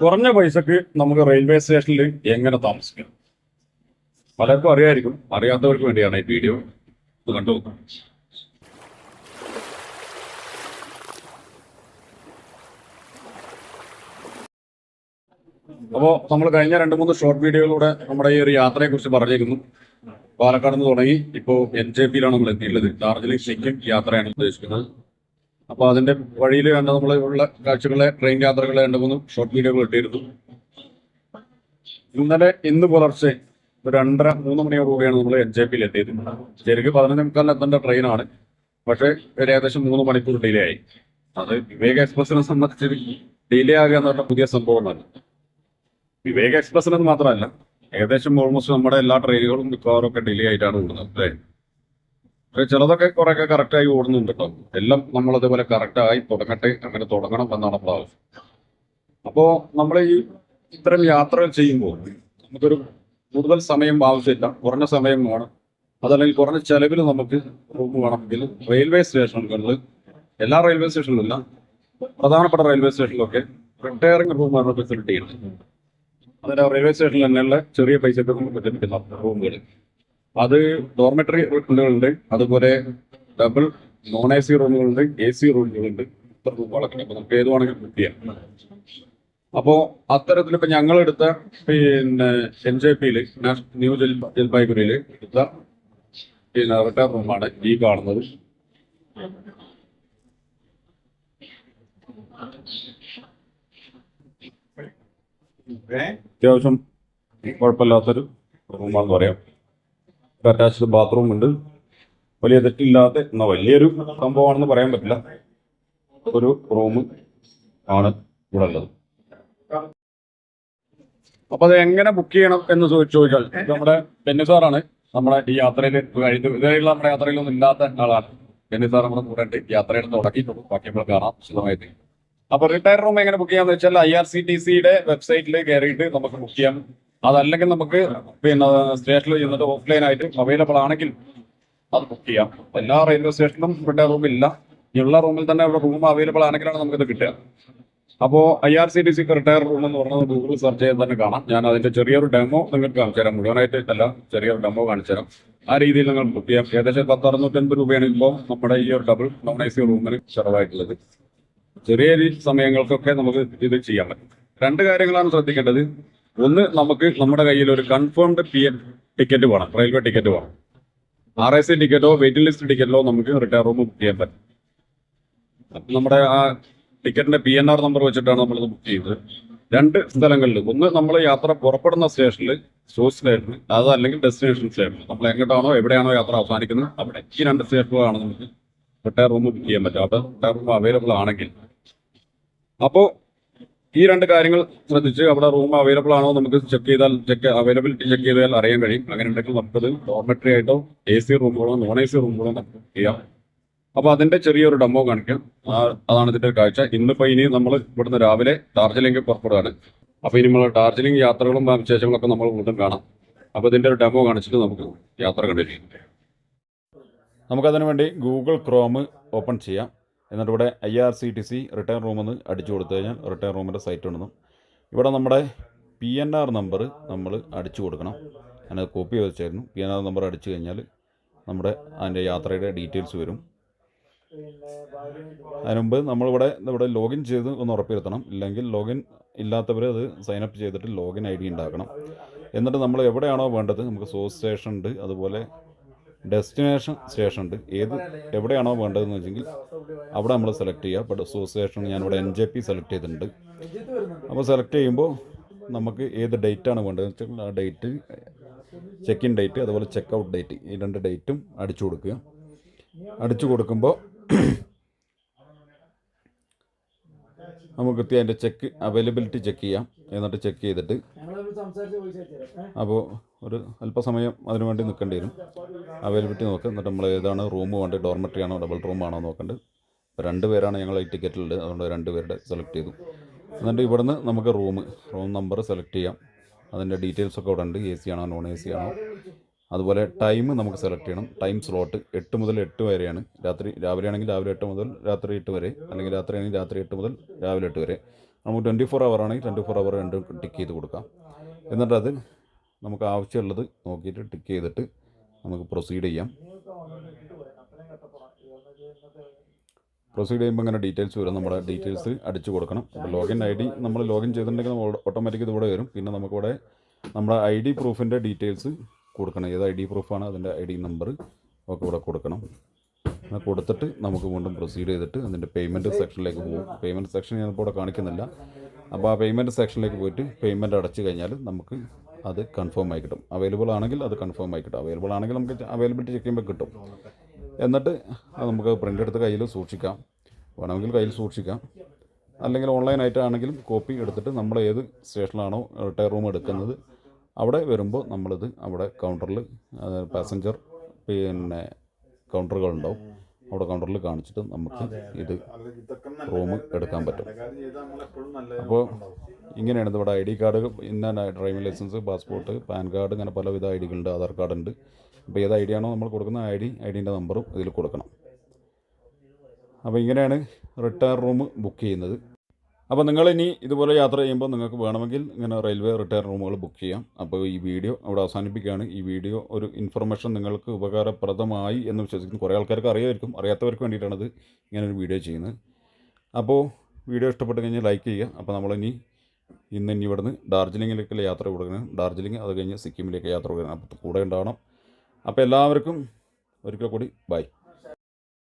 കുറഞ്ഞ പൈസക്ക് നമുക്ക് റെയിൽവേ സ്റ്റേഷനിൽ എങ്ങനെ താമസിക്കാം? പലർക്കും അറിയായിരിക്കും. അറിയാത്തവർക്ക് വേണ്ടിയാണ് ഈ വീഡിയോ ഇത് കണ്ടു. അപ്പോൾ നമ്മൾ കഴിഞ്ഞ രണ്ട് മൂന്ന് ഷോർട്ട് വീഡിയോയിലൂടെ നമ്മുടെ ഈ ഒരു യാത്രയെ കുറിച്ച് പറഞ്ഞിരുന്നു. പാലക്കാട് നിന്ന് തുടങ്ങി. ഇപ്പോൾ എൻ ജെ പിയിലാണ് നമ്മൾ എത്തിയിട്ടുള്ളത്. ഡാർജിലിംഗ് സിക്കിം യാത്രയാണ് ഉദ്ദേശിക്കുന്നത്. അപ്പോൾ അതിന്റെ വഴിയിൽ കണ്ട നമ്മൾ ഉള്ള കാഴ്ചകളെ ട്രെയിൻ യാത്രകളെ രണ്ട് മൂന്ന് ഷോർട്ട് വീഡിയോകൾ ഇട്ടിരുന്നു. ഇന്നലെ ഇന്ന് പുലർച്ചെ ഒരു രണ്ടര മൂന്ന് മണിയോടുകൂടിയാണ് നമ്മൾ എൻ ജെ പിയിൽ എത്തിയത്. ശരിക്കും പതിനഞ്ച് മുക്കാലിന് എത്തേണ്ട ട്രെയിനാണ് പക്ഷേ ഒരു ഏകദേശം മൂന്ന് മണിക്കൂർ ഡിലേ ആയി. അത് വിവേക എക്സ്പ്രസിനെ സംബന്ധിച്ച് ഡിലേ ആകുക എന്ന് പറഞ്ഞ പുതിയ സംഭവമാണ്. വിവേക എക്സ്പ്രസിനെന്ന് മാത്രമല്ല ഏകദേശം ഓൾമോസ്റ്റ് നമ്മുടെ എല്ലാ ട്രെയിനുകളും മിക്കവാറും ഒക്കെ ഡിലേ ആയിട്ടാണ് ഓടുന്നത് അല്ലേ? പക്ഷേ ചിലതൊക്കെ കുറെയൊക്കെ കറക്റ്റായി ഓടുന്നുണ്ട് കേട്ടോ. എല്ലാം നമ്മൾ അതേപോലെ കറക്റ്റായി തുടങ്ങട്ടെ അങ്ങനെ തുടങ്ങണം എന്നാണ് നമ്മുടെ ആവശ്യം. അപ്പോ നമ്മൾ ഈ ഇത്തരം യാത്രകൾ ചെയ്യുമ്പോൾ നമുക്കൊരു കൂടുതൽ സമയം ആവശ്യമില്ല കുറഞ്ഞ സമയം വേണം. അതല്ലെങ്കിൽ കുറഞ്ഞ ചെലവിൽ നമുക്ക് റൂം വേണമെങ്കിൽ റെയിൽവേ സ്റ്റേഷനുകളിൽ എല്ലാ റെയിൽവേ സ്റ്റേഷനിലും പ്രധാനപ്പെട്ട റെയിൽവേ സ്റ്റേഷനിലൊക്കെ റിട്ടയറിംഗ് റൂം എന്ന ഫെസിലിറ്റി ഉണ്ട് അതിന്റെ റെയിൽവേ സ്റ്റേഷനിൽ തന്നെയുള്ള ചെറിയ പൈസ നമുക്ക് ലഭിക്കുന്ന റൂമുകൾ അത് ഡോർമെറ്ററി റൂമുകളുണ്ട്. അതുപോലെ ഡബിൾ നോൺ എ സി റൂമുകളുണ്ട് എ സി റൂമുകളുണ്ട്. ഇത്ര റൂമുകളൊക്കെ. അപ്പൊ നമുക്ക് ഏത് വേണമെങ്കിലും ബുക്ക് ചെയ്യാം. അപ്പോ അത്തരത്തിൽ ഇപ്പൊ ഞങ്ങൾ എടുത്ത പിന്നെ എൻ ജെ പിയിൽ ന്യൂ ജൽ ജൽപായ്ഗുരിയിൽ എടുത്ത പിന്നെ റിട്ടയർ റൂമാണ് ഈ കാണുന്നത്. അത്യാവശ്യം കുഴപ്പമില്ലാത്തൊരു റൂമാണെന്ന് പറയാം. അറ്റാച്ച്ഡ് ബാത്റൂം ഉണ്ട്. വലിയ തെറ്റില്ലാത്ത എന്നാൽ വലിയൊരു സംഭവമാണെന്ന് പറയാൻ പറ്റില്ല. ഒരു റൂം ആണ് ഇവിടെ ഉള്ളത്. അപ്പൊ അത് എങ്ങനെ ബുക്ക് ചെയ്യണം എന്ന് ചോദിച്ചാൽ നമ്മുടെ ബെന്നി സാറാണ് നമ്മുടെ ഈ യാത്രയിൽ കഴിഞ്ഞു. ഇതുവരെയുള്ള നമ്മുടെ യാത്രയിലൊന്നും ഇല്ലാത്ത ആളാണ്. ബെന്നി സാർ നമ്മുടെ കൂടെ യാത്രയുടെ തുടങ്ങിയിട്ടുള്ളൂ. ബാക്കി നമ്മൾ കാണാം. വിശദമായിട്ട് അപ്പൊ റിട്ടയർ റൂം എങ്ങനെ ബുക്ക് ചെയ്യാന്ന് വെച്ചാൽ ഐ ആർ സി ടി സിയുടെ വെബ്സൈറ്റിൽ കയറിയിട്ട് നമുക്ക് ബുക്ക് ചെയ്യാം. അതല്ലെങ്കിൽ നമുക്ക് പിന്നെ സ്റ്റേഷനിൽ ചെന്നിട്ട് ഓഫ്ലൈൻ ആയിട്ട് അവൈലബിൾ ആണെങ്കിൽ അത് ബുക്ക് ചെയ്യാം. എല്ലാ റെയിൽവേ സ്റ്റേഷനിലും ഇവിടെ റൂം ഇല്ല. ഉള്ള റൂമിൽ തന്നെ ഇവിടെ റൂം അവൈലബിൾ ആണെങ്കിലാണ് നമുക്കിത് കിട്ടുക. അപ്പോൾ ഐ ആർ സി ടി സിക്ക് റിട്ടയർ റൂം എന്ന് പറഞ്ഞത് ഗൂഗിൾ സെർച്ച് ചെയ്ത് തന്നെ കാണാം. ഞാൻ അതിന്റെ ചെറിയൊരു ഡെമോ നിങ്ങൾക്ക് കാണിച്ചു തരാം. മുഴുവനായിട്ട് അല്ല ചെറിയൊരു ഡെമോ കാണിച്ചു തരാം. ആ രീതിയിൽ നിങ്ങൾ ബുക്ക് ചെയ്യാം. ഏകദേശം പത്ത് അറുന്നൂറ്റൻപത് രൂപയാണ് ഇപ്പോൾ നമ്മുടെ ഈ ഒരു ഡബിൾ നോൺ ഐ സി റൂമിന് ചെലവായിട്ടുള്ളത്. ചെറിയ സമയങ്ങൾക്കൊക്കെ നമുക്ക് ഇത് ചെയ്യാൻ പറ്റും. രണ്ട് കാര്യങ്ങളാണ് ശ്രദ്ധിക്കേണ്ടത്. ഒന്ന് നമുക്ക് നമ്മുടെ കയ്യിൽ ഒരു കൺഫേംഡ് പി എൻ ടിക്കറ്റ് വേണം റെയിൽവേ ടിക്കറ്റ് വേണം. ആർ എസ് സി ടിക്കറ്റോ വെയിറ്റിംഗ് ലിസ്റ്റ് ടിക്കറ്റോ നമുക്ക് റിട്ടയർ റൂം ബുക്ക് ചെയ്യാൻ പറ്റും. നമ്മുടെ ആ ടിക്കറ്റിന്റെ പി എൻ ആർ നമ്പർ വെച്ചിട്ടാണ് നമ്മൾ ബുക്ക് ചെയ്തത്. രണ്ട് സ്ഥലങ്ങളിൽ ഒന്ന് നമ്മൾ യാത്ര പുറപ്പെടുന്ന സ്റ്റേഷനിൽ സോഴ്സ് സ്റ്റേഷനിൽ അത് അല്ലെങ്കിൽ ഡെസ്റ്റിനേഷൻ സ്റ്റേഷനിൽ നമ്മൾ എങ്ങോട്ടാണോ എവിടെയാണോ യാത്ര അവസാനിക്കുന്നത് അവിടെ ഈ രണ്ട് സ്റ്റേഷനുകളാണ് നമുക്ക് റിട്ടയർ റൂം ബുക്ക് ചെയ്യാൻ പറ്റും. അപ്പോൾ റിട്ടയർ റൂം അവൈലബിൾ ആണെങ്കിൽ. അപ്പോൾ ഈ രണ്ട് കാര്യങ്ങൾ ശ്രദ്ധിച്ച് അവിടെ റൂം അവൈലബിൾ ആണോ നമുക്ക് ചെക്ക് ചെയ്താൽ ചെക്ക് അവൈലബിലിറ്റി ചെക്ക് ചെയ്താൽ അറിയാൻ കഴിയും. അങ്ങനെ ഉണ്ടെങ്കിൽ നമുക്കത് ഡോർമെട്രി ആയിട്ടോ എ സി റൂമുകളോ നോൺ എ സി റൂമുകളോ നമുക്ക് ചെയ്യാം. അപ്പൊ അതിന്റെ ചെറിയൊരു ഡെമോ കാണിക്കാം. അതാണ് ഇതിന്റെ ഒരു കാഴ്ച. ഇന്നിപ്പോ ഇനി നമ്മൾ ഇവിടുന്ന് രാവിലെ ഡാർജിലിംഗ് പുറപ്പെടുകയാണ് അപ്പൊ ഇനി നമ്മൾ ഡാർജിലിംഗ് യാത്രകളും വിശേഷങ്ങളൊക്കെ നമ്മൾ വീണ്ടും കാണാം. അപ്പൊ ഇതിന്റെ ഒരു ഡെമോ കാണിച്ചിട്ട് നമുക്ക് യാത്ര കണ്ടിരിക്കും നമുക്കതിനു വേണ്ടി ഗൂഗിൾ ക്രോം ഓപ്പൺ ചെയ്യാം. എന്നിട്ട് ഇവിടെ I R C T C return റൂമെന്ന് അടിച്ചു കൊടുത്തു കഴിഞ്ഞാൽ റിട്ടേൺ റൂമിന്റെ സൈറ്റ് ഉണ്ടെന്നും. ഇവിടെ നമ്മുടെ പി എൻ ആർ നമ്പർ നമ്മൾ അടിച്ചു കൊടുക്കണം. ഞാനത് കോപ്പി വെച്ചായിരുന്നു പി എൻ ആർ നമ്പർ അടിച്ചു കഴിഞ്ഞാൽ നമ്മുടെ അതിന്റെ യാത്രയുടെ ഡീറ്റെയിൽസ് വരും. അതിനുമുമ്പ് നമ്മളിവിടെ ഇവിടെ ലോഗിൻ ചെയ്ത് ഒന്ന് ഉറപ്പുവരുത്തണം ഇല്ലെങ്കിൽ ലോഗിൻ ഇല്ലാത്തവർ അത് സൈനപ്പ് ചെയ്തിട്ട് ലോഗിൻ ഐ ഡി ഉണ്ടാക്കണം. എന്നിട്ട് നമ്മൾ എവിടെയാണോ വേണ്ടത് നമുക്ക് സോഴ്സ് സ്റ്റേഷൻ ഉണ്ട്. അതുപോലെ ഡെസ്റ്റിനേഷൻ സ്റ്റേഷൻ ഉണ്ട്. ഏത് എവിടെയാണോ വേണ്ടതെന്ന് വെച്ചെങ്കിൽ അവിടെ നമ്മൾ സെലക്ട് ചെയ്യുക. ഇപ്പോൾ അസോസിയേഷൻ സ്റ്റേഷൻ ഞാനിവിടെ എൻ ജെ പി സെലക്ട് ചെയ്തിട്ടുണ്ട്. അപ്പോൾ സെലക്ട് ചെയ്യുമ്പോൾ നമുക്ക് ഏത് ഡേറ്റ് ഡേറ്റാണ് വേണ്ടതെന്ന് വെച്ചാൽ ആ ഡേറ്റ് ചെക്ക് ഇൻ ഡേറ്റ് അതുപോലെ ചെക്ക് ഔട്ട് ഡേറ്റ് ഈ രണ്ട് ഡേറ്റും അടിച്ചു കൊടുക്കുക. അടിച്ചു കൊടുക്കുമ്പോൾ നമുക്ക് കൃത്യം അതിന്റെ ചെക്ക് അവൈലബിലിറ്റി ചെക്ക് ചെയ്യാം. എന്നിട്ട് ചെക്ക് ചെയ്തിട്ട് അപ്പോൾ ഒരു അല്പസമയം അതിനുവേണ്ടി നിൽക്കേണ്ടി വരും. അവൈലബിലിറ്റി നോക്കുക എന്നിട്ട് നമ്മൾ ഏതാണ് റൂം വേണ്ടത്? ഡോർമെറ്ററി ആണോ? ഡബിൾ റൂം ആണോ നോക്കേണ്ടത് രണ്ട് പേരാണ് ഞങ്ങൾ ഈ ടിക്കറ്റിലുള്ളത് അതുകൊണ്ട് രണ്ട് പേരുടെ സെലക്ട് ചെയ്തു. എന്നിട്ട് ഇവിടുന്ന് നമുക്ക് റൂം റൂം നമ്പർ സെലക്ട് ചെയ്യാം. അതിന്റെ ഡീറ്റെയിൽസ് ഒക്കെ ഇവിടെ ഉണ്ട് എ സി ആണോ? നോൺ എ സി ആണോ? അതുപോലെ ടൈം നമുക്ക് സെലക്ട് ചെയ്യണം. ടൈം സ്ലോട്ട് എട്ട് മുതൽ എട്ട് വരെയാണ്. രാത്രി രാവിലെ ആണെങ്കിൽ രാവിലെ എട്ട് മുതൽ രാത്രി എട്ട് വരെ അല്ലെങ്കിൽ രാത്രി ആണെങ്കിൽ രാത്രി എട്ട് മുതൽ രാവിലെ എട്ട് വരെ. നമുക്ക് ട്വന്റി ഫോർ അവർ ആണെങ്കിൽ ട്വന്റി ഫോർ അവർ രണ്ടും ടിക്ക് ചെയ്ത് കൊടുക്കാം. എന്നിട്ട് അത് നമുക്ക് ആവശ്യമുള്ളത് നോക്കിയിട്ട് ടിക്ക് ചെയ്തിട്ട് നമുക്ക് പ്രൊസീഡ് ചെയ്യാം. പ്രൊസീഡ് ചെയ്യുമ്പോൾ ഇങ്ങനെ ഡീറ്റെയിൽസ് വരും. നമ്മുടെ ഡീറ്റെയിൽസ് അടിച്ചു കൊടുക്കണം. അപ്പോൾ ലോഗിൻ ഐ ഡി നമ്മൾ ലോഗിൻ ചെയ്തിട്ടുണ്ടെങ്കിൽ ഓട്ടോമാറ്റിക് ഇതിവിടെ വരും. പിന്നെ നമുക്കിവിടെ നമ്മുടെ ഐ ഡി പ്രൂഫിന്റെ ഡീറ്റെയിൽസ് കൊടുക്കണം. ഏത് ഐ ഡി പ്രൂഫാണ് അതിന്റെ ഐ ഡി നമ്പർ ഒക്കെ ഇവിടെ കൊടുക്കണം. അത് കൊടുത്തിട്ട് നമുക്ക് വീണ്ടും പ്രൊസീഡ് ചെയ്തിട്ട് അതിന്റെ പേയ്മെന്റ് സെക്ഷനിലേക്ക് പോകും പേയ്മെന്റ് സെക്ഷൻ ഞാനിപ്പോൾ ഇവിടെ കാണിക്കുന്നില്ല. അപ്പോൾ ആ പേയ്മെന്റ് സെക്ഷനിലേക്ക് പോയിട്ട് പേയ്മെന്റ് അടച്ചു കഴിഞ്ഞാൽ നമുക്ക് അത് കൺഫേം ആയി കിട്ടും. അവൈലബിൾ ആണെങ്കിൽ അത് കൺഫേം ആയി കിട്ടും. അവൈലബിൾ ആണെങ്കിൽ നമുക്ക് അവൈലബിലിറ്റി ചെക്ക് ചെയ്യുമ്പോൾ കിട്ടും. എന്നിട്ട് അത് നമുക്ക് പ്രിന്റ് എടുത്ത് കയ്യിൽ സൂക്ഷിക്കാം. വേണമെങ്കിൽ കയ്യിൽ സൂക്ഷിക്കാം. അല്ലെങ്കിൽ ഓൺലൈനായിട്ടാണെങ്കിലും കോപ്പി എടുത്തിട്ട് നമ്മൾ ഏത് സ്റ്റേഷനിലാണോ റിട്ടയർ റൂം എടുക്കുന്നത് അവിടെ വരുമ്പോൾ നമ്മളിത് അവിടെ കൗണ്ടറിൽ പാസഞ്ചർ പിന്നെ കൗണ്ടറുകളുണ്ടാവും അവിടെ കൗണ്ടറിൽ കാണിച്ചിട്ട് നമുക്ക് ഇത് റൂം എടുക്കാൻ പറ്റും. അപ്പോൾ ഇങ്ങനെയാണ് ഇവിടെ ഐ ഡി കാർഡ് ഇന്ന driving licence passport PAN card ഇങ്ങനെ പലവിധ ഐ ഡികളുണ്ട് ആധാർ കാർഡ് ഉണ്ട് അപ്പോൾ ഏത് ഐ ഡി ആണോ നമ്മൾ കൊടുക്കുന്ന ഐ ഡി ഐ ഡീന്റെ നമ്പറും ഇതിൽ കൊടുക്കണം. അപ്പോൾ ഇങ്ങനെയാണ് റിട്ടയർ റൂം ബുക്ക് ചെയ്യുന്നത്. അപ്പോൾ നിങ്ങൾ ഇനി ഇതുപോലെ യാത്ര ചെയ്യുമ്പോൾ നിങ്ങൾക്ക് വേണമെങ്കിൽ ഇങ്ങനെ റെയിൽവേ റിട്ടയർ റൂമുകൾ ബുക്ക് ചെയ്യാം. അപ്പോൾ ഈ വീഡിയോ അവിടെ അവസാനിപ്പിക്കുകയാണ്. ഈ വീഡിയോ ഒരു ഇൻഫർമേഷൻ നിങ്ങൾക്ക് ഉപകാരപ്രദമായി എന്ന് വിശ്വസിക്കുന്നു കുറേ ആൾക്കാർക്ക് അറിയാമായിരിക്കും അറിയാത്തവർക്ക് വേണ്ടിയിട്ടാണിത് ഇങ്ങനെ ഒരു വീഡിയോ ചെയ്യുന്നത്. അപ്പോൾ വീഡിയോ ഇഷ്ടപ്പെട്ട് കഴിഞ്ഞാൽ ലൈക്ക് ചെയ്യുക. അപ്പോൾ നമ്മളിനി ഇന്ന് ഇനി ഇവിടുന്ന് ഡാർജിലിങ്ങിലേക്കുള്ള യാത്ര കൊടുക്കണം ഡാർജിലിംഗ് അത് കഴിഞ്ഞ് സിക്കിമിലേക്ക് യാത്ര കൊടുക്കണം അപ്പോൾ കൂടെ ഉണ്ടാവണം. അപ്പോൾ എല്ലാവർക്കും ഒരിക്കൽ കൂടി ബൈ.